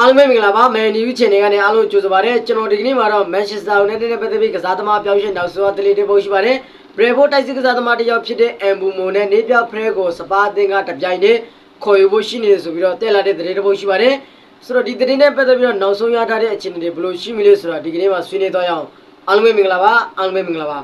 အားလုံးပဲမင်္ဂလာပါမယ်နီယူချန်နယ်ကနေအားလုံးကြိုဆိုပါရစေကျွန်တော်ဒီကနေ့မှာတော့မန်ချက်စတာယူနိုက်တက်နဲ့ပတ်သက်ပြီးကစားသမားပြောင်းရှင်နောက်ဆိုတာတလေးတွေပို့ရှိပါတယ်ဘရေဖိုတိုက်စစ်ကစားသမားတစ်ယောက်ဖြစ်တဲ့အမ်ဘူမိုနဲ့နေပြဖရဲကိုစပါအသင်းကတပြိုင်တည်းခေါ်ယူဖို့ရှိနေတယ်ဆိုပြီးတော့တက်လာတဲ့တလေးတွေပို့ရှိပါတယ်ဆိုတော့ဒီတလေးနဲ့ပတ်သက်ပြီးတော့နောက်ဆုံးရထားတဲ့အခြေအနေတွေဘယ်လိုရှိမလဲဆိုတာဒီကနေ့မှာဆွေးနွေးသွားရအောင်အားလုံးပဲမင်္ဂလာပါအားလုံးပဲမင်္ဂလာပါ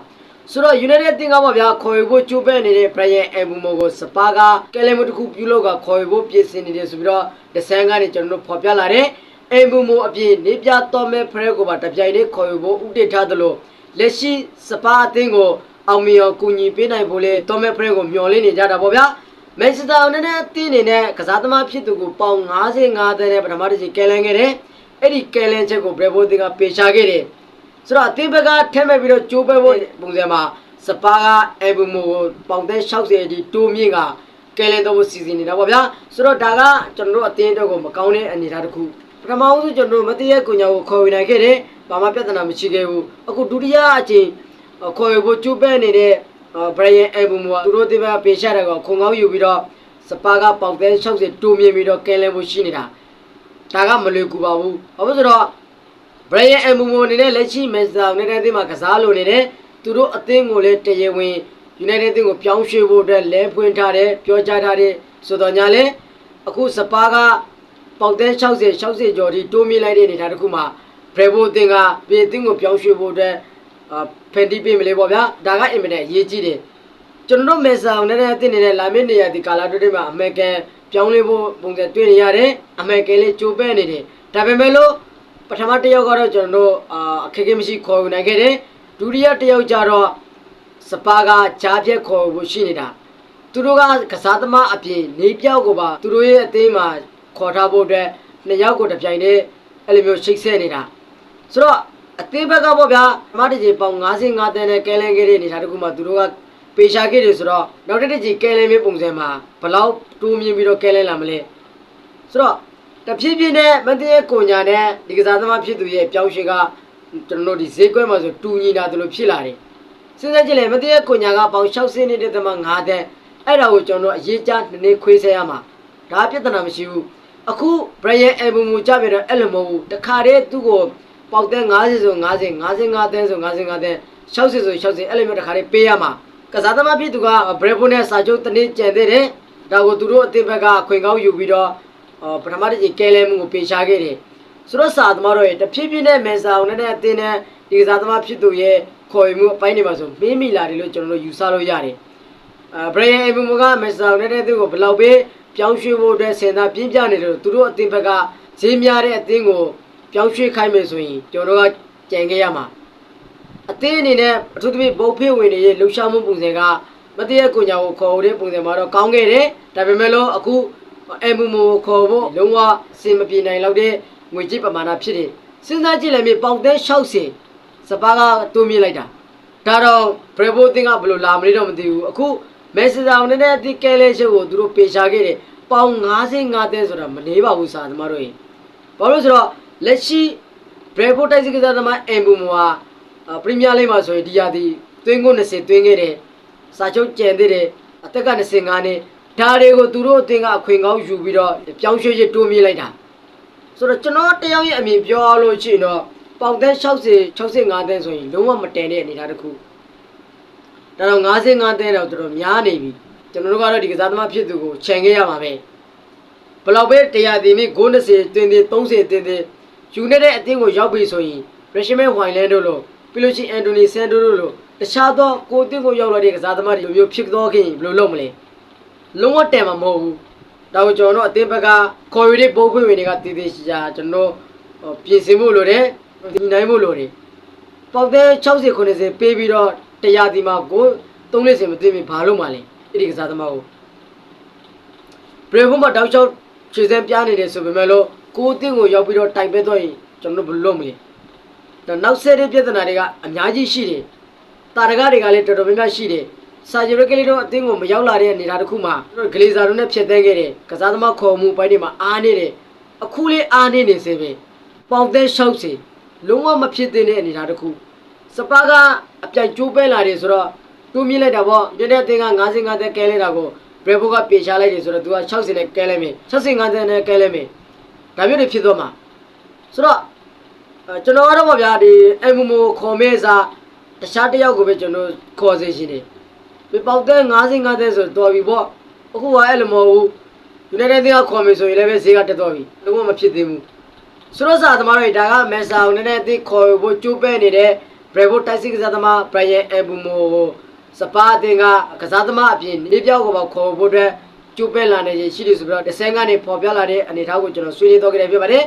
ဆိုတော့ United အသင်းကပေါ့ဗျာခေါ်ယူဖို့ကြိုးပမ်းနေတဲ့ Brian Embumo ကိုစပါကကယ်လီမှုတစ်ခုပြုလုပ်ကခေါ်ယူဖို့ပြင်ဆင်နေတယ်ဆိုပြီးတော့ဒဇန်ကနေကျွန်တော်တို့ဖော်ပြလာတယ်အမ်ဘူမိုအပြင်နေပြတော်မဲ့ဖရဲကိုပါတပြိုင်တည်းခေါ်ယူဖို့ဥတည်ထားသလိုလက်ရှိစပါအသင်းကိုအောင်မြင်အောင်ကူညီပေးနိုင်ဖို့လေတော်မဲ့ဖရဲကိုမျှော်လင့်နေကြတာပေါ့ဗျာမန်ချက်စတာယူနိုက်တက်အသင်းအနေနဲ့ကစားသမားဖြစ်သူကိုပေါင်55သန်းနဲ့ပထမတစ်ချိန်ကယ်လန်ခဲ့တယ်အဲ့ဒီကယ်လန်ချက်ကိုဘရက်ဘိုသင်းကပေရှာခဲ့တယ် ဆိုတော့အသင်းဘက်ကထက်မဲ့ပြီးတော့ကြိုးပဲဖို့ပုံစံမှာစပါကအဘူမိုကိုပေါင်တဲ့60အထိတိုးမြင့်ကကဲလဲတော့စီစဉ်နေတာပေါ့ဗျာဆိုတော့ဒါကကျွန်တော်တို့အသင်းအတွက်ကိုမကောင်းတဲ့အနေအထားတစ်ခုပထမဆုံးကျွန်တော်တို့မတိရဲ့ကုညာကိုခေါ်ဝင်နိုင်ခဲ့တယ်ဘာမှပြဿနာမရှိခဲ့ဘူးအခုဒုတိယအချိန်ခေါ်ရဖို့ကြိုးပဲနေတဲ့ဘရယန်အဘူမိုကသူတို့အသင်းဘက်ကပေးရှာတဲ့ကောင်ခုံကောင်းယူပြီးတော့စပါကပေါင်တဲ့60တိုးမြင့်ပြီးတော့ကဲလဲဖို့ရှိနေတာဒါကမလွယ်ကူပါဘူးဘာလို့ဆိုတော့ ဘရယန်အမ်ဘူမိုအနေနဲ့လက်ရှိမန်ချက်စတာယူနိုက်တက်အသင်းမှာကစားလို့နေတယ်သူတို့အသင်းကိုလည်းတရားဝင်ယူနိုက်တက်အသင်းကိုပြောင်းရွှေ့ဖို့အတွက်လဲဖွင့်ထားတယ်ပြောကြားထားတယ်ဆိုတော့ညာလဲအခုစပါကပေါက်တဲ့60 60ကျော်ဒီတိုးမြင့်လိုက်တဲ့အနေအထားတစ်ခုမှာဘရဘိုအသင်းကပြည်အသင်းကိုပြောင်းရွှေ့ဖို့အတွက်အာဖန်တီးပေးမလဲပေါ့ဗျာဒါကအင်မတန်အရေးကြီးတယ်ကျွန်တော်တို့မေဆာနဲ့တဲ့အသင်းနေတဲ့လာမင်းနေရာဒီကာလာတွဲတွေမှာအမေရိကန်ပြောင်းလဲဖို့ပုံစံတွေ့နေရတယ်အမေရိကန်လေးကြိုးပဲနေတယ်ဒါပေမဲ့လို့ ပထမတစ်ယောက်ကတော့ကျွန်တော်တို့အာအခက်အခဲမရှိခေါ်ယူနိုင်ခဲ့တယ်ဒုတိယတစ်ယောက်ကျတော့စပါကဂျားပြက်ခေါ်ဖို့ရှိနေတာသူတို့ကကစားသမားအပြင်နေပြောက်ကိုပါသူတို့ရဲ့အသင်းမှာခေါ်ထားဖို့အတွက်နှစ်ယောက်ကိုတစ်ပြိုင်တည်းအဲ့လိုမျိုးရှိတ်ဆက်နေတာဆိုတော့အသင်းဘက်ကပေါ့ဗျာမတကြီးပေါင်55တန်းနဲ့ကဲလန်ခဲ့တဲ့အနေအထားတစ်ခုမှသူတို့ကပေရှာခဲ့တယ်ဆိုတော့နောက်တစ်တစ်ကြီးကဲလန်မျိုးပုံစံမှာဘယ်လောက်တိုးမြင့်ပြီးတော့ကဲလန်လာမလဲဆိုတော့ တဖြည်းဖြည်းနဲ့မတည့်ရဲ့ကိုညာနဲ့ဒီကစားသမားဖြစ်သူရဲ့ပြောင်းရွှေ့ကကျွန်တော်တို့ဒီဈေးကွက်မှာဆိုတူညီတာတို့လိုဖြစ်လာတယ်စဉ်းစားကြည့်လေမတည့်ရဲ့ကိုညာကပေါင်60နေတဲ့တမ5တန်းအဲ့ဒါကိုကျွန်တော်တို့အရေးကြနည်းနည်းခွေးဆဲရမှာဒါပြဿနာမရှိဘူးအခု Brian Ebemo ကြပြတော့အဲ့လိုမဟုတ်ဘူးတခါတည်းသူ့ကိုပေါက်တဲ့90ဆို90 55တန်းဆို55တန်း60ဆို60အဲ့လိုမျိုးတခါတည်းပေးရမှာကစားသမားဖြစ်သူက Bravo နဲ့စာချုပ်တစ်နေ့ကျန်သေးတယ်ဒါကိုသူတို့အသင်းဘက်ကခွင်ကောင်းယူပြီးတော့အော် ပထမတစ်ချိန်ကဲလဲမှုကိုပေးရှားခဲ့တယ်ဆိုတော့စာသမားတို့ရဲ့တဖြည်းဖြည်းနဲ့မန်ဆာအောင်နဲ့အသင်းနဲ့ဒီကစားသမားဖြစ်သူရဲ့ခေါ်ယူမှုအပိုင်းတွေမှာဆိုမင်းမိလာတယ်လို့ကျွန်တော်တို့ယူဆလို့ရတယ်အဲဘရယန်အဘမကမက်ဆာနေတဲ့သူကိုဘယ်လောက်ပဲပြောင်းရွှေ့ဖို့အတွက်စင်တာပြင်းပြနေတယ်သူတို့အသင်းဘက်ကဈေးများတဲ့အသင်းကိုပြောင်းရွှေ့ခိုင်းမယ်ဆိုရင်ကျွန်တော်တို့ကကြံခဲ့ရမှာအသင်းအနေနဲ့အထူးသဖြင့်ဘုတ်ဖေးဝင်တွေရဲ့လှူရှားမှုပုံစံကမတည့်ရကိုညာကိုခေါ်တဲ့ပုံစံမှာတော့ကောင်းခဲ့တယ်ဒါပေမဲ့လို့အခု အမ်ဘူမိုကိုခေါ်ဖို့လုံးဝအဆင်မပြေနိုင်တော့တဲ့ငွေကြေးပမာဏဖြစ်တယ်စဉ်းစားကြည့်လိုက်မြေပေါင်တဲ့60စပါးကတိုးမြင့်လိုက်တာဒါတော့ဘရဘိုတင်ကဘယ်လိုလာမလဲတော့မသိဘူးအခုမက်ဆီဆောင်နဲ့တဲ့အတိကဲလဲရှုပ်ကိုသူတို့ပေရှာခဲ့တယ်ပေါင်55တင်းဆိုတာမနေပါဘူးစာသမားတို့ရင်ဘာလို့ဆိုတော့လက်ရှိဘရဘိုတိုက်စစ်ကစားသမားအမ်ဘူမိုဟာပရီးမီးယားလိဂ်မှာဆိုရင်ဒီယာဒီသွင်းကို20သွင်းခဲ့တယ်စာချုပ်ကျန်သေးတယ်အသက်က25နှစ် ဒါတွေကိုသူတို့အသင်းကအခွင့်ကောင်းယူပြီးတော့ပြောင်းရွှေ့ရတိုးမြင့်လိုက်တာဆိုတော့ကျွန်တော်တယောက်ရဲ့အမြင်ပြောလို့ရှိရင်တော့ပေါင်တဲ့60 65တန်းဆိုရင်လုံးဝမတန်တဲ့အနေအထားတစ်ခုဒါတော့55တန်းတော့တော်တော်များနေပြီကျွန်တော်တို့ကတော့ဒီကစားသမားဖြစ်သူကိုခြံခဲ့ရမှာပဲဘယ်လောက်ပဲတရားတည်မိ90တင်းတင်း30တင်းတင်းယူနေတဲ့အသင်းကိုရောက်ပြီဆိုရင်ရရှိမဲဝိုင်လန်တို့လိုပြီးလို့ရှိရင်အန်တိုနီဆန်တိုတို့လိုတခြားသောကိုအသင်းကိုရောက်လာတဲ့ကစားသမားတွေလိုမျိုးဖြစ်သွားခင်ဘယ်လိုလုပ်မလဲ လုံးဝတန်မှာမဟုတ်ဘူးဒါကိုကျွန်တော်တို့အသင်းဘက်ကခေါ်ယူတဲ့ပုံခွင့်ဝင်တွေကတည်တည်ရှာရှာကျွန်တော်ဟိုပြင်ဆင်ဖို့လိုတယ်ဒီနိုင်ဖို့လိုတယ်ပေါက်တဲ့60 90ပေးပြီးတော့တရားဒီမှာကို3လက်စင်မသိဘူးဘာလို့မှလဲအဲ့ဒီကစားသမားကိုဘရေဖုန်းမှာတောက်ချောက်ခြေစမ်းပြားနေတယ်ဆိုပေမဲ့လို့ကိုအသင်းကိုရောက်ပြီးတော့တိုင်ပဲတော့ရင်ကျွန်တော်တို့ဘယ်လိုလုပ်မလဲဒါနောက်ဆက်တဲ့ပြဿနာတွေကအများကြီးရှိတယ်တာရကတွေကလည်းတော်တော်များများရှိတယ်။ စာဂျီရကလေးတို့အသင်းကိုမရောက်လာတဲ့အနေအထားတစ်ခုမှာဂလီဇာတို့နဲ့ဖြစ်သေးခဲ့တယ်။ကစားသမားခေါ်မှုပိုင်းတွေမှာအားနေတယ်။အခုလေးအားနေနေစေပဲ။ပေါင်သက်ရှောက်စီလုံးဝမဖြစ်သင့်တဲ့အနေအထားတစ်ခု။စပါးကအပြိုင်ကျိုးပဲလာတယ်ဆိုတော့တူးမြင့်လိုက်တာပေါ့။ပြတဲ့အသင်းက55သက်ကဲလိုက်တာကိုဘရဘိုကပြေချလိုက်တယ်ဆိုတော့သူက60နဲ့ကဲလိုက်မယ်။65သက်နဲ့ကဲလိုက်မယ်။ဒါမျိုးတွေဖြစ်သွားမှာဆိုတော့အဲကျွန်တော်ကတော့ဗောဗျာဒီအမ်မမိုခေါ်မဲစားတခြားတစ်ယောက်ကိုပဲကျွန်တော်ခေါ်စေရှင်တယ် ပြပေါက်တဲ့90 50ဆိုတော်ပြီပေါ့အခုကအဲ့လိုမဟုတ်ဘူးယူနိုက်တက်ကခေါ်မယ်ဆိုရင်လည်းပဲဈေးကတက်တော့ပြီလုံးဝမဖြစ်သေးဘူးဆိုတော့စာသမားတွေဒါကမက်ဆာကိုနည်းနည်းသိခေါ်ဖို့ကြိုးပဲနေတဲ့ Bravo တိုက်စစ်ကစားသမား Brian Ebumo စပါအတင်ကကစားသမားအပြင်နေပြောက်ကိုပါခေါ်ဖို့အတွက်ကြိုးပဲလာနေရရှိတယ်ဆိုပြီးတော့တစ်ဆယ်ကနေပေါ်ပြလာတဲ့အနေအထားကိုကျွန်တော်ဆွေးနွေးတော့ကြတယ်ဖြစ်ပါတယ်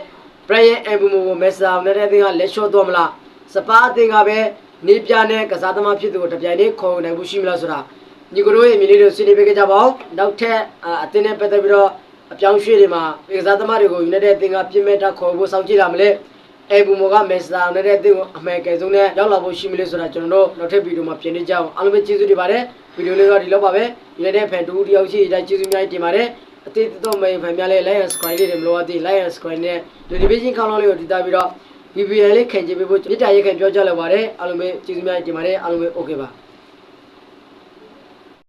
Brian Ebumo ကိုမက်ဆာကိုနည်းနည်းသိကလက်လျှော့တော့မလားစပါအတင်ကပဲ နေပြတဲ့ကစားသမားဖြစ်သူကိုတပြိုင်တည်းခေါ်နိုင်မှုရှိမလားဆိုတာညီကိုတို့ရဲ့အမြင်လေးတွေဆွေးနွေးပေးကြပါဦးနောက်ထပ်အတင်နဲ့ပတ်သက်ပြီးတော့အပြောင်းရွှေ့တွေမှာပေကစားသမားတွေကို United အသင်းကပြင်မဲ့တာခေါ်ဖို့စောင့်ကြည့်လာမလဲအဲဘူမောကမက်စတာ United အသင်းကိုအမှန်ကယ်ဆုံးနဲ့ရောက်လာဖို့ရှိမလဲဆိုတာကျွန်တော်တို့နောက်ထပ်ဗီဒီယိုမှာပြင်နေကြအောင်အားလုံးပဲကျေးဇူးတင်ပါတယ်ဗီဒီယိုလေးကဒီလောက်ပါပဲ United ဖန်တူတယောက်ရှိအတိုင်းကျေးဇူးများတင်ပါတယ်အသေးတော့မေဖန်များလဲ like and subscribe လေးတွေမလိုအပ်သေး like and subscribe နဲ့ notification ခေါင်းလောင်းလေးကိုတည်တာပြီးတော့ VPN လေးခင်ကြည့်ပေးဖို့မေတ္တာရက်ခင်ပြောကြလိုက်ပါတယ်အားလုံးပဲကျေးဇူးများတင်ပါတယ်အားလုံးပဲ okay ပါ